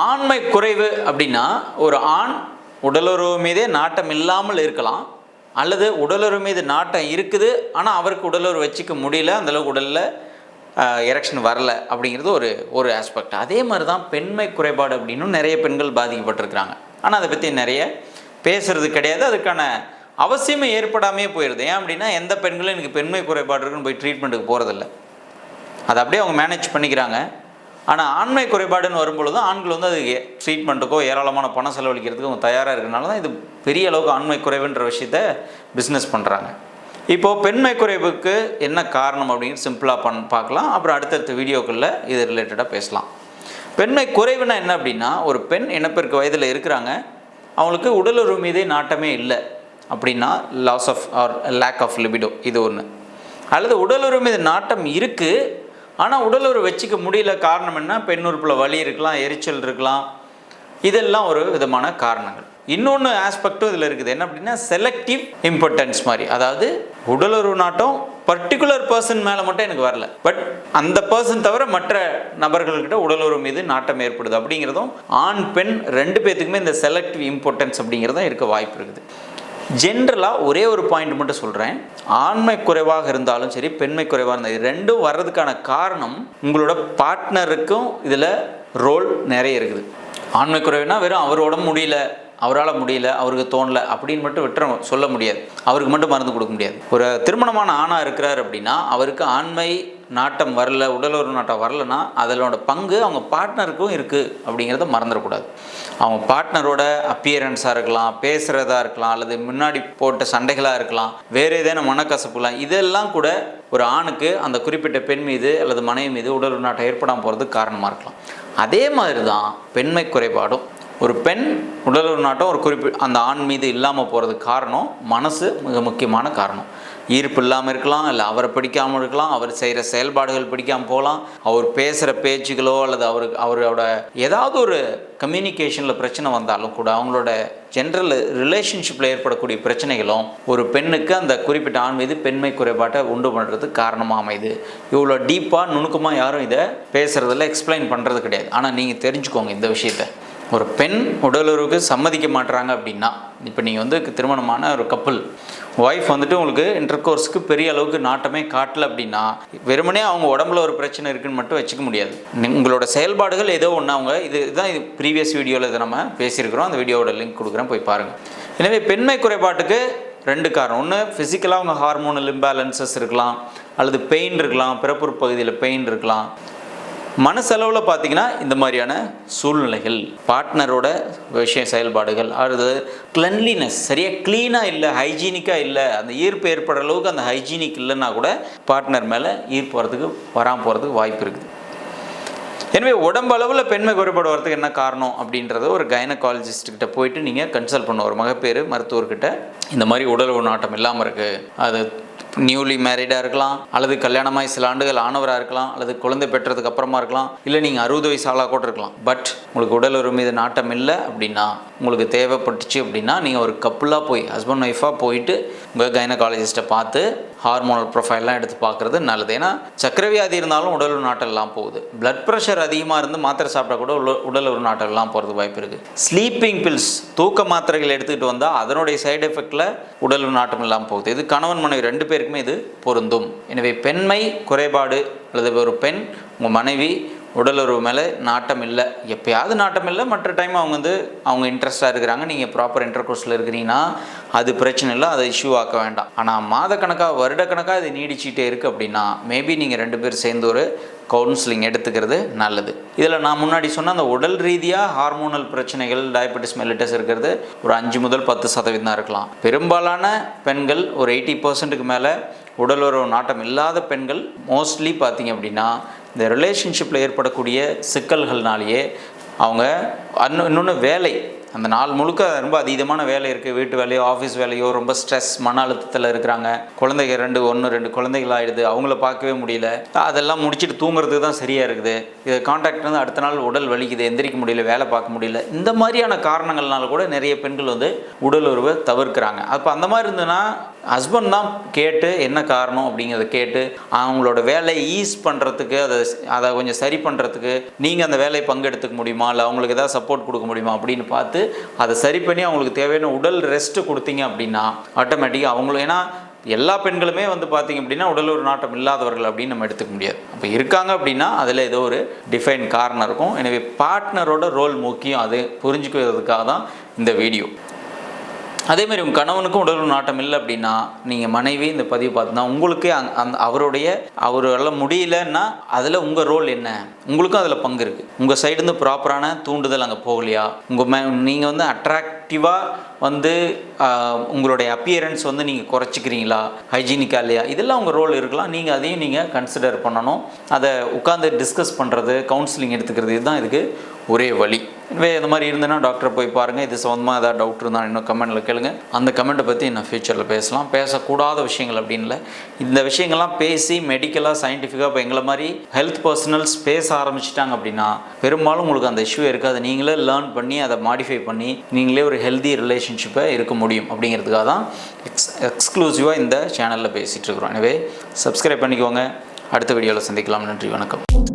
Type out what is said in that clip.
ஆண்மை குறைவு அப்படின்னா ஒரு ஆண் உடலுறவு மீதே நாட்டம் இல்லாமல் இருக்கலாம். அல்லது உடலுறவு மீது நாட்டம் இருக்குது ஆனால் அவருக்கு உடலுறவு வச்சுக்க முடியல அந்தளவுக்கு உடலில் எரெக்ஷன் வரல அப்படிங்கிறது ஒரு ஒரு ஆஸ்பெக்ட் அதே மாதிரி தான் பெண்மை குறைபாடு அப்படின்னும் நிறைய பெண்கள் பாதிக்கப்பட்டிருக்கிறாங்க. ஆனால் அதை பற்றி நிறைய பேசுறது கிடையாது. அதுக்கான அவசியமே ஏற்படாமே போயிடுது ஏன் அப்படின்னா எந்த பெண்களும் எனக்கு பெண்மை குறைபாடு இருக்குன்னு போய் ட்ரீட்மெண்ட்டுக்கு போகிறதில்ல அதை அப்படியே அவங்க மேனேஜ் பண்ணிக்கிறாங்க. ஆனால் ஆண்மை குறைபாடுன்னு வரும்பொழுது ஆண்கள் வந்து அது ட்ரீட்மெண்ட்டுக்கோ ஏராளமான பணம் செலவழிக்கிறதுக்கு அவங்க தயாராக இருக்கிறனால தான் இது பெரிய அளவுக்கு ஆண்மை குறைவுன்ற விஷயத்த பிஸ்னஸ் பண்ணுறாங்க இப்போது பெண்மை குறைவுக்கு என்ன காரணம் அப்படின்னு சிம்பிளாக பண் பார்க்கலாம். அப்புறம் அடுத்தடுத்த வீடியோக்களில் இது ரிலேட்டடாக பேசலாம். பெண்மை குறைவுனா என்ன அப்படின்னா ஒரு பெண் இனப்பெருக்க வயதில் இருக்கிறாங்க. அவங்களுக்கு உடலுறவு மீதே நாட்டமே இல்லை அப்படின்னா loss of or lack of libido இது ஒன்று அல்லது உடலுறவு மீது நாட்டம் இருக்குது ஆனால் உடலுறவு வச்சுக்க முடியல காரணம் என்ன? பெண் உறுப்பில் வலி இருக்கலாம் எரிச்சல் இருக்கலாம். இதெல்லாம் ஒரு விதமான காரணங்கள். இன்னொன்று ஆஸ்பெக்டும் இதில் இருக்குது. என்ன அப்படின்னா செலக்டிவ் இம்பார்ட்டன்ஸ் மாதிரி. அதாவது உடலுறவு நாட்டம் பர்டிகுலர் பர்சன் மேலே மட்டும் எனக்கு வரல. பட் அந்த பர்சன் தவிர மற்ற நபர்கள்கிட்ட உடலுறவு மீது நாட்டம் ஏற்படுது அப்படிங்கிறதும் ஆண் பெண் ரெண்டு பேத்துக்குமே இந்த செலக்டிவ் இம்பார்ட்டன்ஸ் அப்படிங்கிறதும் இருக்க வாய்ப்பு இருக்குது. ஜென்ரலாக ஒரே ஒரு பாயிண்ட் மட்டும் சொல்கிறேன் ஆண்மை குறைவாக இருந்தாலும் சரி பெண்மை குறைவாக இருந்தால் ரெண்டும் வர்றதுக்கான காரணம் உங்களோட பார்ட்னருக்கும் இதில் ரோல் நிறைய இருக்குது. ஆண்மை குறைவுனா வெறும் அவரோட முடியல அவரால் முடியல அவருக்கு தோணல அப்படின்னு மட்டும் விட்டுற சொல்ல முடியாது. அவருக்கு மட்டும் மருந்து கொடுக்க முடியாது. ஒரு திருமணமான ஆணாக இருக்கிறார் அப்படின்னா அவருக்கு ஆண்மை நாட்டம் வரல உடலுறவு நாட்டம் வரலன்னா அதனோட பங்கு அவங்க பார்ட்னருக்கும் இருக்குது அப்படிங்கிறத மறந்துடக்கூடாது. அவங்க பார்ட்னரோட அப்பியரன்ஸாக இருக்கலாம் பேசுகிறதா இருக்கலாம் அல்லது முன்னாடி போட்ட சண்டைகளாக இருக்கலாம் வேறு ஏதேனும் மனக்கசப்புலாம் இதெல்லாம் கூட ஒரு ஆணுக்கு அந்த குறிப்பிட்ட பெண் மீது அல்லது மனைவி மீது உடல் நாட்டம் ஏற்படாமல் போகிறதுக்கு காரணமாக இருக்கலாம். அதே மாதிரி தான் பெண்மை குறைபாடும் ஒரு பெண் உடலுறவு நாட்டம் ஒரு குறிப்பிட் அந்த ஆண் மீது இல்லாமல் போகிறதுக்கு காரணம் மனசு மிக முக்கியமான காரணம். ஈர்ப்பு இல்லாமல் இருக்கலாம் இல்லை அவரை பிடிக்காமல் இருக்கலாம் அவர் செய்கிற செயல்பாடுகள் பிடிக்காமல் போகலாம் அவர் பேசுகிற பேச்சுகளோ அல்லது அவருக்கு அவரோட ஏதாவது ஒரு கம்யூனிகேஷனில் பிரச்சனை வந்தாலும் கூட அவங்களோட ஜென்ரல் ரிலேஷன்ஷிப்பில் ஏற்படக்கூடிய பிரச்சனைகளும் ஒரு பெண்ணுக்கு அந்த குறிப்பிட்ட ஆண் மீது பெண்மை குறைபாட்டை உண்டு பண்ணுறதுக்கு காரணமாக அமைது இவ்வளோ டீப்பாக நுணுக்கமாக யாரும் இதை பேசுகிறதில்ல எக்ஸ்பிளைன் பண்ணுறது கிடையாது. ஆனால் நீங்கள் தெரிஞ்சுக்கோங்க இந்த விஷயத்தை. ஒரு பெண் உடலுறவுக்கு சம்மதிக்க மாட்டுறாங்க அப்படின்னா இப்போ நீங்கள் வந்து திருமணமான ஒரு கப்பல் ஒய்ஃப் வந்துட்டு உங்களுக்கு இன்டர்கோர்ஸ்க்கு பெரிய அளவுக்கு நாட்டமே காட்டல அப்படின்னா வெறுமனே அவங்க உடம்புல ஒரு பிரச்சனை இருக்குன்னு மட்டும் வச்சுக்க முடியாது. உங்களோட செயல்பாடுகள் ஏதோ ஒன்று அவங்க இது இதுதான் இது ப்ரீவியஸ் வீடியோவில் இதை நம்ம பேசியிருக்கிறோம். அந்த வீடியோவோட லிங்க் கொடுக்குறேன் போய் பாருங்கள் எனவே பெண்மை குறைபாட்டுக்கு ரெண்டு காரணம். ஒன்று ஃபிசிக்கலாக அவங்க ஹார்மோனல் இம்பேலன்சஸ் இருக்கலாம் அல்லது பெயின் இருக்கலாம் பிறப்புறு பகுதியில் பெயின் இருக்கலாம். மனசளவில் பார்த்தீங்கன்னா இந்த மாதிரியான சூழ்நிலைகள் பார்ட்னரோட விஷய செயல்பாடுகள் அது கிளன்லினஸ் சரியாக க்ளீனாக இல்லை ஹைஜீனிக்காக இல்லை அந்த ஈர்ப்பு ஏற்படுற அளவுக்கு அந்த ஹைஜீனிக் இல்லைன்னா கூட பார்ட்னர் மேலே ஈர்ப்பு வரதுக்கு வராமல் போகிறதுக்கு வாய்ப்பு இருக்குது. எனவே உடம்பளவில் பெண்மை குறைபாடு வரதுக்கு என்ன காரணம் அப்படின்றத ஒரு கைனகாலஜிஸ்ட் கிட்ட போயிட்டு நீங்கள் கன்சல்ட் பண்ண ஒரு மகப்பேறு மருத்துவர்கிட்ட இந்த மாதிரி உடல் நாட்டம் இல்லாமல் இருக்குது அது நியூலி மேரிடாக இருக்கலாம் அல்லது கல்யாணமாய் சில ஆண்டுகள் ஆனவராக இருக்கலாம் அல்லது குழந்தை பெற்றதுக்கு அப்புறமா இருக்கலாம் இல்லை நீங்கள் அறுபது வயசு ஆளாக கூட இருக்கலாம் பட் உங்களுக்கு உடலுறவு மீது நாட்டம் இல்லை அப்படின்னா உங்களுக்கு தேவைப்பட்டுச்சு அப்படின்னா நீங்கள் ஒரு கப்புளாக போய் ஹஸ்பண்ட் ஒய்ஃபாக போயிட்டு உங்கள் கைனகாலஜிஸ்ட்டை பார்த்து ஹார்மோனல் ப்ரொஃபைல்லாம் எடுத்து பார்க்குறது நல்லது. ஏன்னா சக்கரவியாதி இருந்தாலும் உடல் நாட்டெல்லாம் போகுது. பிளட் ப்ரெஷர் அதிகமாக இருந்து மாத்திரை சாப்பிட்டா கூட உள்ள உடல் ஒரு நாட்டெல்லாம் போகிறது வாய்ப்பு இருக்குது ஸ்லீப்பிங் பில்ஸ் தூக்க மாத்திரைகள் எடுத்துக்கிட்டு வந்தால் அதனுடைய சைடு எஃபெக்டில் உடல் உறு நாட்டம் இல்லாமல் போகுது. இது கணவன் மனைவி ரெண்டு பேருக்குமே இது பொருந்தும். எனவே பெண்மை குறைபாடு அல்லது ஒரு பெண் உங்கள் மனைவி உடலுறவு மேலே நாட்டம் இல்லை. எப்பயாவது நாட்டம் இல்லை மற்ற டைம் அவங்க வந்து அவங்க இன்ட்ரெஸ்ட்டாக இருக்கிறாங்க. நீங்கள் ப்ராப்பர் இன்டர் கோர்ஸில் இருக்கிறீங்கன்னா அது பிரச்சனை இல்லை அதை இஷ்யூ ஆக்க வேண்டாம். ஆனால் மாதக்கணக்காக வருடக்கணக்காக இது நீடிச்சிட்டே இருக்குது அப்படின்னா மேபி நீங்கள் ரெண்டு பேர் சேர்ந்து ஒரு கவுன்சிலிங் எடுத்துக்கிறது நல்லது. இதில் நான் முன்னாடி சொன்ன அந்த உடல் ரீதியாக ஹார்மோனல் பிரச்சனைகள் டயபெட்டிஸ் மெலிட்டஸ் இருக்கிறது ஒரு அஞ்சு முதல் பத்து சதவீதம் தான் இருக்கலாம். பெரும்பாலான பெண்கள் ஒரு எயிட்டி பர்சன்ட்டுக்கு மேலே உடலுறவு நாட்டம் இல்லாத பெண்கள் மோஸ்ட்லி பார்த்தீங்க அப்படின்னா இந்த ரிலேஷன்ஷிப்பில் ஏற்படக்கூடிய சிக்கல்கள்னாலேயே அவங்க அன்னு இன்னொன்று வேலை. அந்த நாள் முழுக்க ரொம்ப அதீதமான வேலை இருக்குது வீட்டு வேலையோ ஆஃபீஸ் வேலையோ ரொம்ப ஸ்ட்ரெஸ் மன அழுத்தத்தில் இருக்கிறாங்க. குழந்தைங்க ரெண்டு ஒன்று ரெண்டு குழந்தைகள் ஆகிடுது அவங்கள பார்க்கவே முடியல. அதெல்லாம் முடிச்சுட்டு தூங்குறதுக்கு தான் சரியாக இருக்குது. இது காண்டாக்ட் வந்து அடுத்த நாள் உடல் வலிக்குது. எந்திரிக்க முடியல வேலை பார்க்க முடியல. இந்த மாதிரியான காரணங்கள்னால கூட நிறைய பெண்கள் வந்து உடல் உறவை தவிர்க்கிறாங்க. அப்போ அந்த மாதிரி இருந்ததுன்னா ஹஸ்பண்ட் தான் கேட்டு என்ன காரணம் அப்படிங்கிறத கேட்டு அவங்களோட வேலையை ஈஸ் பண்ணுறதுக்கு அதை அதை கொஞ்சம் சரி பண்ணுறதுக்கு நீங்கள் அந்த வேலையை பங்கெடுத்துக்க முடியுமா? இல்லை அவங்களுக்கு ஏதாவது சப்போர்ட் கொடுக்க முடியுமா? அப்படின்னு பார்த்து அதை சரி பண்ணி அவங்களுக்கு தேவையான உடல் ரெஸ்ட்டு கொடுத்தீங்க அப்படின்னா ஆட்டோமேட்டிக்காக அவங்களும் ஏன்னா எல்லா பெண்களுமே வந்து பார்த்தீங்க அப்படின்னா உடல் ஒரு நாட்டம் இல்லாதவர்கள் அப்படின்னு நம்ம எடுத்துக்க முடியாது. அப்போ இருக்காங்க அப்படின்னா அதில் ஏதோ ஒரு டிஃபைன் காரணம் இருக்கும். எனவே பார்ட்னரோட ரோல் முக்கியம். அது புரிஞ்சுக்கிறதுக்காக தான் இந்த வீடியோ அதே மாதிரி உங்கள் கணவனுக்கும் உடல் நாட்டம் இல்லை அப்படின்னா நீங்கள் மனைவி இந்த பதிவு பார்த்தீங்கன்னா உங்களுக்கு அங் அந்த அவருடைய அவரால் முடியலன்னா அதில் உங்கள் ரோல் என்ன? உங்களுக்கும் அதில் பங்கு இருக்குது உங்கள் சைடுந்து ப்ராப்பரான தூண்டுதல் அங்கே போகலையா? உங்கள் மே நீங்கள் வந்து அட்ராக்டிவாக வந்து உங்களுடைய அப்பியரன்ஸ் வந்து நீங்கள் குறைச்சிக்கிறீங்களா? ஹைஜீனிக்காக இல்லையா? இதெல்லாம் உங்கள் ரோல் இருக்கலாம். நீங்கள் அதையும் நீங்கள் கன்சிடர் பண்ணணும். அதை உட்காந்து டிஸ்கஸ் பண்ணுறது கவுன்சிலிங் எடுத்துக்கிறது இதுதான் இதுக்கு ஒரே வழி. எனவே இந்த மாதிரி இருந்ததுன்னா டாக்டர் போய் பாருங்கள் இது சம்மந்தமாக ஏதாவது டவுட் இருந்தால் இன்னும் கமெண்ட்டில் கேளுங்க. அந்த கமெண்ட்டை பற்றி நான் ஃப்யூச்சரில் பேசலாம். பேசக்கூடாத விஷயங்கள் அப்படின்னு இல்லை. இந்த விஷயங்கள்லாம் பேசி மெடிக்கலாக சயின்டிஃபிக்காக இப்போ எங்களை மாதிரி ஹெல்த் பர்சனல்ஸ் பேச ஆரம்பிச்சிட்டாங்க அப்படின்னா பெரும்பாலும் உங்களுக்கு அந்த இஷ்யூ இருக்காது. நீங்களே லேர்ன் பண்ணி அதை மாடிஃபை பண்ணி நீங்களே ஒரு ஹெல்தி ரிலேஷன்ஷிப்பை இருக்க முடியும் அப்படிங்கிறதுக்காக தான் எக்ஸ் எக்ஸ்க்ளூசிவாக இந்த சேனலில் பேசிகிட்டு இருக்கிறோம். எனவே சப்ஸ்கிரைப் பண்ணிக்கோங்க. அடுத்த வீடியோவில் சந்திக்கலாம். நன்றி வணக்கம்.